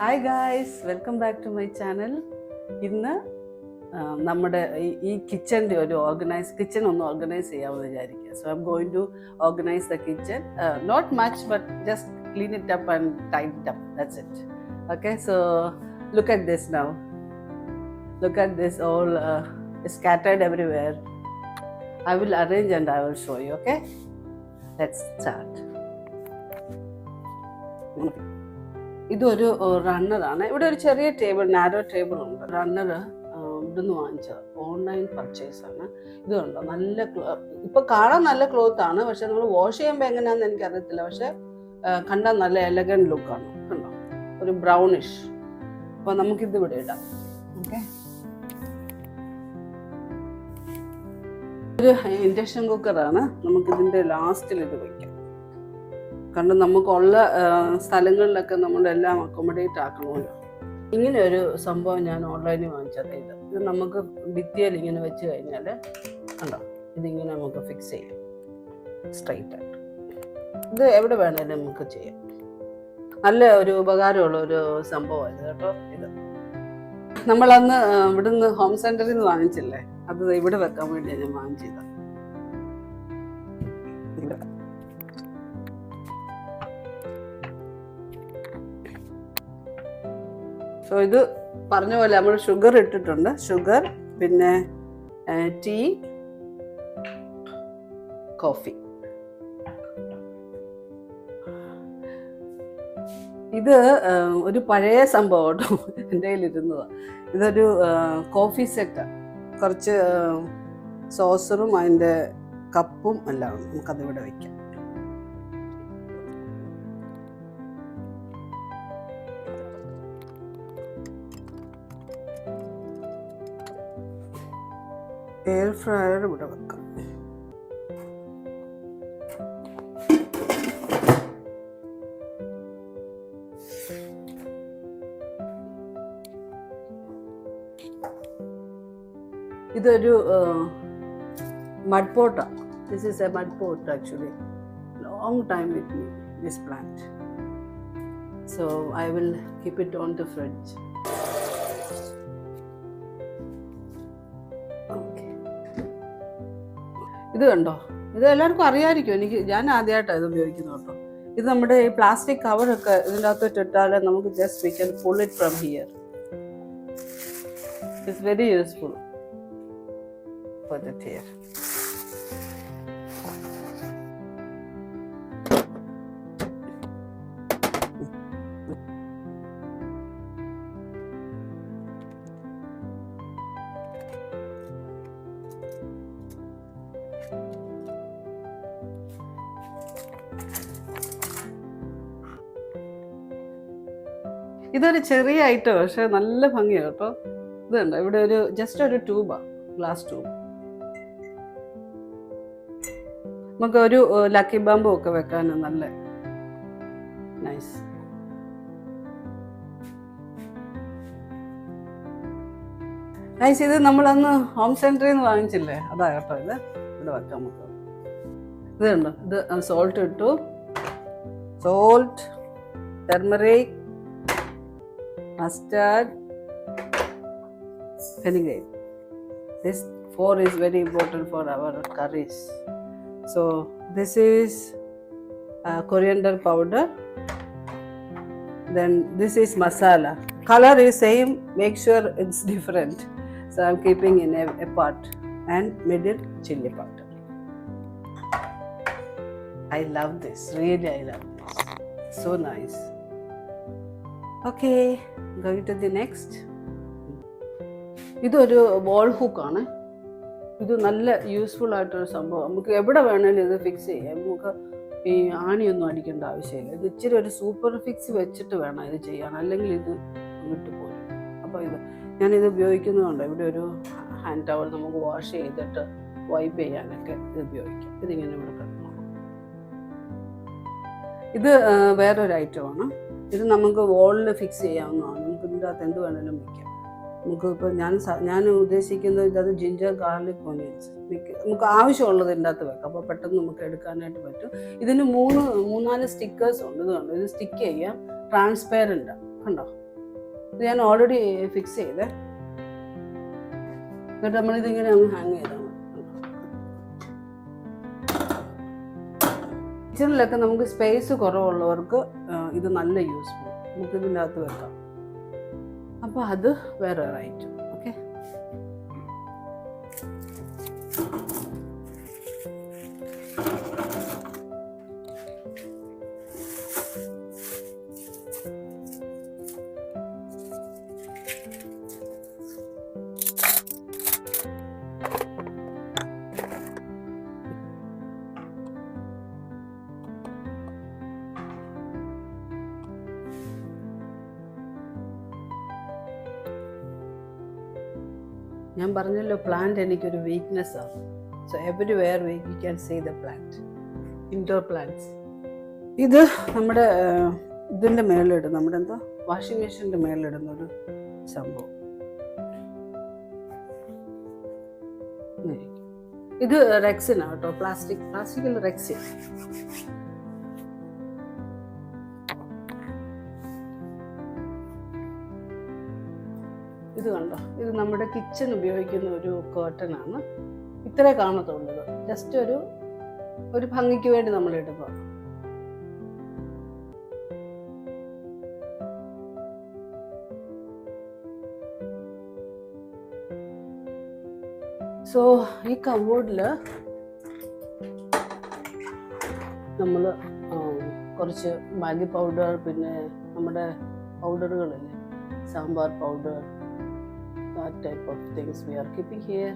Hi guys welcome back to my channel ഇന്ന് നമ്മുടെ ഈ- കിച്ചന്റെ ഒരു ഓർഗനൈസ് കിച്ചൺ ഒന്ന് ഓർഗനൈസ് ചെയ്യാമെന്ന് വിചാരിക്കുക. So I going to organise the kitchen not much but just clean it up and tight up that's it okay so look at this now look at this all scattered everywhere. I will arrange and I will show you, okay? Let's start. ഇതൊരു റണ്ണറാണ് ഇവിടെ ഒരു ചെറിയ table narrow table ഉണ്ട്. Runner ഇവിടുന്ന് വാങ്ങിച്ചത്. Online purchase ആണ്. ഇത് നല്ല ക്ലോ- ഇപ്പൊ കാണാൻ നല്ല ക്ലോത്ത് ആണ്. പക്ഷെ നമ്മൾ വാഷ് ചെയ്യുമ്പോൾ എങ്ങനെയാണെന്ന് എനിക്ക് അറിയത്തില്ല പക്ഷെ കണ്ടാൽ നല്ല എലഗൻ ലുക്കാണ് കണ്ടോ? ഒരു ബ്രൗണിഷ് അപ്പോൾ നമുക്കിത് ഇവിടെ ഇടാം. ഓക്കെ? ഒരു ഇൻഡക്ഷൻ കുക്കറാണ് നമുക്കിതിന്റെ ലാസ്റ്റിൽ ഇത് വയ്ക്കാം കാരണം നമുക്കുള്ള സ്ഥലങ്ങളിലൊക്കെ നമ്മളെല്ലാം അക്കോമഡേറ്റ് ആക്കണമല്ലോ. ഇങ്ങനെ ഒരു സംഭവം ഞാൻ ഓൺലൈനിൽ വാങ്ങിച്ചത് ഇത്. നമുക്ക് ഭിത്തിയിൽ ഇങ്ങനെ വെച്ച് കഴിഞ്ഞാൽ ഉണ്ടോ ഇതിങ്ങനെ നമുക്ക് ഫിക്സ് ചെയ്യാം. സ്ട്രൈറ്റ് ആയിട്ട്. ഇത് എവിടെ വേണേലും നമുക്ക് ചെയ്യാം. നല്ല ഒരു ഉപകാരമുള്ള ഒരു സംഭവമാണ് കേട്ടോ ഇത്. നമ്മളന്ന് ഇവിടുന്ന് ഹോം സെന്ററിൽ നിന്ന് വാങ്ങിച്ചില്ലേ? അത് ഇവിടെ വെക്കാൻ വേണ്ടിയാണ് ഞാൻ വാങ്ങിച്ചത്. സോ ഇത് പറഞ്ഞ പോലെ നമ്മൾ ഷുഗർ ഇട്ടിട്ടുണ്ട്. ഷുഗർ പിന്നെ ടീ കോഫി ഇത് ഒരു പഴയ സംഭവം കേട്ടോ എന്റെ കയ്യിലിരുന്നതാണ് ഇതൊരു കോഫി സെറ്റ് കുറച്ച് സോസറും അതിന്റെ കപ്പും എല്ലാം. നമുക്കതിവിടെ വയ്ക്കാം എയർ ഫ്രയർ ഇവിടെ വെക്കാം. ഇതൊരു mud പോട്ടാണ് this is a mud pot actually long time with me this plant so I will keep it on the fridge ഇത് കണ്ടോ? ഇത് എല്ലാവർക്കും അറിയാമായിരിക്കും എനിക്ക് ഞാൻ ആദ്യമായിട്ടാണ് ഇത് ഉപയോഗിക്കുന്നത് കേട്ടോ. ഇത് നമ്മുടെ ഈ പ്ലാസ്റ്റിക് കവറൊക്കെ ഇതിന്റെ അകത്തോട്ട് ഇട്ടാൽ നമുക്ക് just we can pull it from here it's very useful for dear. ഇതൊരു ചെറിയ ഐറ്റം പക്ഷെ നല്ല ഭംഗിയാണ് കേട്ടോ. ഇത് കണ്ടോ? ഇവിടെ ഒരു ജസ്റ്റ് ഒരു ട്യൂബാണ് ഗ്ലാസ് ട്യൂബ് നമുക്ക് ഒരു ലക്കി ബാമ്പു ഒക്കെ വെക്കാൻ നല്ല? നൈസ് നൈസ് ഇത് നമ്മളന്ന് ഹോം സെന്ററിൽ നിന്ന് വാങ്ങിച്ചില്ലേ? അതാ കേട്ടോ ഇത്. ഇവിടെ വെക്കാം നമുക്ക്. ഇത് കണ്ടോ ഇത് സോൾട്ട് ഇട്ടു salt turmeric mustard fenugreek this four is very important for our curries so this is uh, coriander powder then this is masala color is same make sure it's different so i'm keeping in a, a part and middle chili powder I love this. Really i love this. So nice. Okay going to the next. ഇതൊരു wall ഹുക്കാണ് ഇത് നല്ല useful ആയിട്ടൊരു സംഭവം. നമുക്ക് എവിടെ വേണമെങ്കിലും ഇത് ഫിക്സ് ചെയ്യാം. നമുക്ക് ഈ ആണിയൊന്നും അടിക്കേണ്ട ആവശ്യമില്ല. ഇത് ഇച്ചിരി ഒരു സൂപ്പർ ഫിക്സ് വെച്ചിട്ട് വേണം ഇത് ചെയ്യാൻ. അല്ലെങ്കിൽ ഇത് വിട്ടുപോരും അപ്പോൾ ഇത് ഞാനിത് ഉപയോഗിക്കുന്നതുകൊണ്ട് ഇവിടെ ഒരു ഹാൻഡ് ടവൽ നമുക്ക് വാഷ് ചെയ്തിട്ട് വൈപ്പ് ചെയ്യാനൊക്കെ ഇത് ഉപയോഗിക്കാം. ഇതിങ്ങനെ ഇവിടെ കിടക്കണം ഇത് വേറൊരു ഐറ്റമാണ് ഇത് നമുക്ക് വോളിൽ ഫിക്സ് ചെയ്യാവുന്നതാണ്. നമുക്ക് ഇതിന്റെ അകത്ത് എന്ത് വേണമെങ്കിലും വയ്ക്കാം നമുക്ക് ഇപ്പോൾ ഞാൻ ഞാൻ ഉദ്ദേശിക്കുന്നത് ഇതത് ജിഞ്ചർ ഗാർലിക് ഓണിയൻസ് നമുക്ക് ആവശ്യമുള്ളത് ഇതിന്റെ അകത്ത് വെക്കാം. അപ്പോൾ പെട്ടെന്ന് നമുക്ക് എടുക്കാനായിട്ട് പറ്റും. ഇതിന് മൂന്ന് മൂന്നാൽ സ്റ്റിക്കേഴ്സ് ഉണ്ട്. ഇത് കണ്ടോ? ഇത് സ്റ്റിക്ക് ചെയ്യാം. ട്രാൻസ്പെയറന്റ് കണ്ടോ? ഇത് ഞാൻ ഓൾറെഡി ഫിക്സ് ചെയ്തേ. എന്നിട്ട് നമ്മളിതിങ്ങനെ അങ്ങ് ഹാങ് ചെയ്താണ് കിച്ചണിലൊക്കെ നമുക്ക് സ്പേസ് കുറവുള്ളവർക്ക് ഇത് നല്ല യൂസ്ഫുൾ. നമുക്കിതിന്റെ അകത്ത് വെക്കാം. അപ്പോൾ അത് വേറെ ഐറ്റം ഞാൻ പറഞ്ഞല്ലോ പ്ലാന്റ് എനിക്കൊരു വീക്ക്നെസ്സാണ് so everywhere we you can say the plant indoor plants ഇത് നമ്മുടെ ഇതിന്റെ മേളിലിടും നമ്മുടെ എന്താ? വാഷിംഗ് മെഷീന്റെ മേളിലിടുന്ന ഒരു സംഭവം. ഇത് റെക്സിനാണ് കേട്ടോ പ്ലാസ്റ്റിക് പ്ലാസ്റ്റിക്കിൽ റെക്സിൻ ഇത് കണ്ടോ? ഇത് നമ്മുടെ കിച്ചൺ ഉപയോഗിക്കുന്ന ഒരു കേർട്ടൺ ആണ്. ഇത്രേ കാണത്തുള്ളത് ജസ്റ്റ് ഒരു ഒരു ഭംഗിക്ക് വേണ്ടി നമ്മൾ ഇടുക സോ ഈ കബോർഡിൽ നമ്മൾ കുറച്ച് മാഗി പൗഡർ പിന്നെ നമ്മുടെ പൗഡറുകളില്ലേ sambar powder that type of things we are keeping here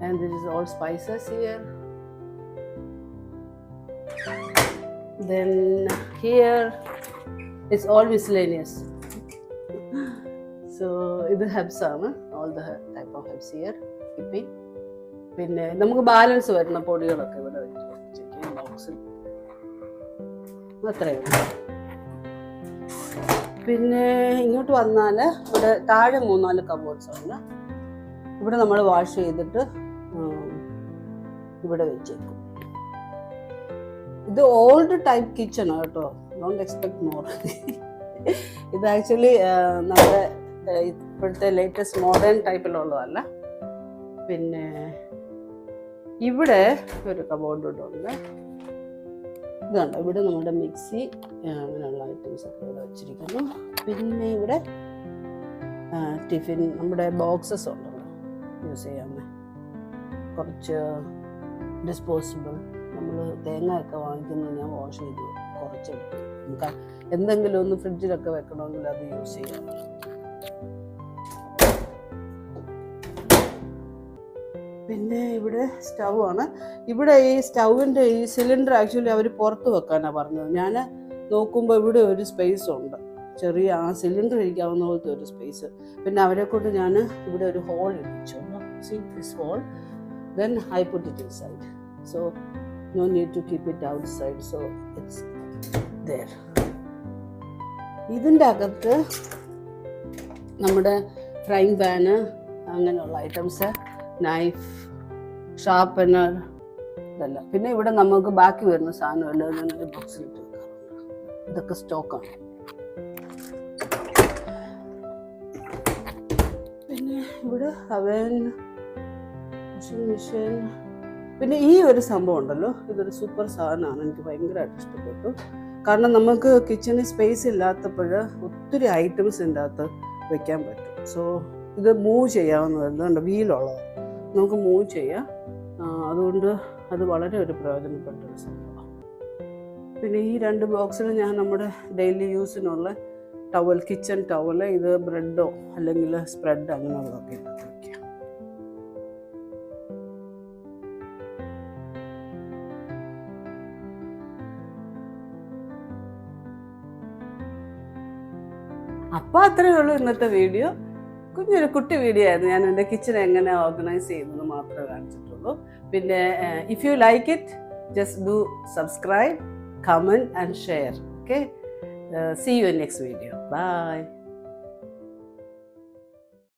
and this is all spices here then here it's all miscellaneous so ഇത് ഹെബ്സ് ആണ് all the type of herbs here keeping പിന്നെ നമുക്ക് balance വരുന്ന പൊടികളൊക്കെ ഇവിടെ വെച്ചിരിക്കും ബോക്സിൽ അത്രയും പിന്നെ ഇങ്ങോട്ട് വന്നാൽ ഇവിടെ താഴെ മൂന്നാൽ കബോർഡ്സ് ഉണ്ട് ഇവിടെ നമ്മൾ വാഷ് ചെയ്തിട്ട് ഇവിടെ വെച്ചേക്കും. ഇത് ഓൾഡ് ടൈപ്പ് കിച്ചൺ കേട്ടോ. ഡോണ്ട് എക്സ്പെക്ട് മോർ ഇത് ആക്ച്വലി നമ്മുടെ ഇപ്പോഴത്തെ ലേറ്റസ്റ്റ് മോഡേൺ ടൈപ്പിലുള്ളതല്ല പിന്നെ ഇവിടെ ഒരു കബോർഡ് ഉണ്ട്. ഇത് കണ്ടോ ഇവിടെ നമ്മുടെ മിക്സി അങ്ങനെയുള്ള ഐറ്റംസ് ഒക്കെ ഇവിടെ വെച്ചിരിക്കുന്നു. പിന്നെ ഇവിടെ ടിഫിൻ നമ്മുടെ ബോക്സസ് ഉണ്ടല്ലോ യൂസ് ചെയ്യാമേ. കുറച്ച് ഡിസ്പോസിബിൾ നമ്മൾ തേങ്ങയൊക്കെ വാങ്ങിക്കുന്നത് ഞാൻ വാഷ് ചെയ്ത് കുറച്ചെടുത്ത്. നമുക്ക് എന്തെങ്കിലും ഒന്ന് ഫ്രിഡ്ജിലൊക്കെ വെക്കണമെങ്കിൽ അത് യൂസ് ചെയ്യാം. പിന്നെ ഇവിടെ സ്റ്റൗ ആണ് ഇവിടെ ഈ സ്റ്റൗവിന്റെ ഈ സിലിണ്ടർ ആക്ച്വലി അവർ പുറത്ത് വെക്കാനാണ് പറഞ്ഞത്. ഞാൻ നോക്കുമ്പോൾ ഇവിടെ ഒരു സ്പേസ് ഉണ്ട്. ചെറിയ ആ സിലിണ്ടർ ഇരിക്കാവുന്ന പോലത്തെ ഒരു സ്പേസ് പിന്നെ അവരെ കൊണ്ട് ഞാൻ ഇവിടെ ഒരു ഹോൾ ഇടിച്ചു. See this hole then I put it inside so no need to keep it outside so it's ഇതിന്റെ അകത്ത് നമ്മുടെ ഫ്രൈങ് പാന് അങ്ങനെയുള്ള ഐറ്റംസ് നൈഫ് ഷാർപ്പനർ ഇതെല്ലാം. പിന്നെ ഇവിടെ നമുക്ക് ബാക്കി വരുന്ന സാധനമെല്ലാം ഞാനൊരു ഇതൊക്കെ സ്റ്റോക്കാണ് പിന്നെ ഇവിടെ അവൻ മെഷീൻ പിന്നെ ഈ ഒരു സംഭവം ഉണ്ടല്ലോ. ഇതൊരു സൂപ്പർ സാധനമാണ്. എനിക്ക് ഭയങ്കരമായിട്ട് ഇഷ്ടപ്പെട്ടു. കാരണം നമുക്ക് കിച്ചണിൽ സ്പേസ് ഇല്ലാത്തപ്പോൾ ഒത്തിരി ഐറ്റംസ് ഇതിന്റെ അകത്ത് വെക്കാൻ പറ്റും. സോ ഇത് മൂവ് ചെയ്യാവുന്നതല്ലോ. വീലുള്ളത് നമുക്ക് മൂവ് ചെയ്യാം. അതുകൊണ്ട് അത് വളരെ ഒരു പ്രയോജനപ്പെട്ട ഒരു പിന്നെ ഈ രണ്ട് ബോക്സിൽ ഞാൻ നമ്മുടെ ഡെയിലി യൂസിനുള്ള ടവൽ കിച്ചൺ ടവൽ ഇത് ബ്രെഡോ അല്ലെങ്കിൽ സ്പ്രെഡ് അങ്ങനെയുള്ളതൊക്കെ അപ്പോൾ അത്രയേ ഉള്ളൂ ഇന്നത്തെ വീഡിയോ കുഞ്ഞൊരു കുട്ടി വീഡിയോ ആയിരുന്നു. ഞാൻ എന്റെ കിച്ചൺ എങ്ങനെ ഓർഗനൈസ് ചെയ്യുന്നത് മാത്രമേ കാണിച്ചിട്ടുള്ളൂ. പിന്നെ if you like it just do subscribe comment and share okay see you next video bye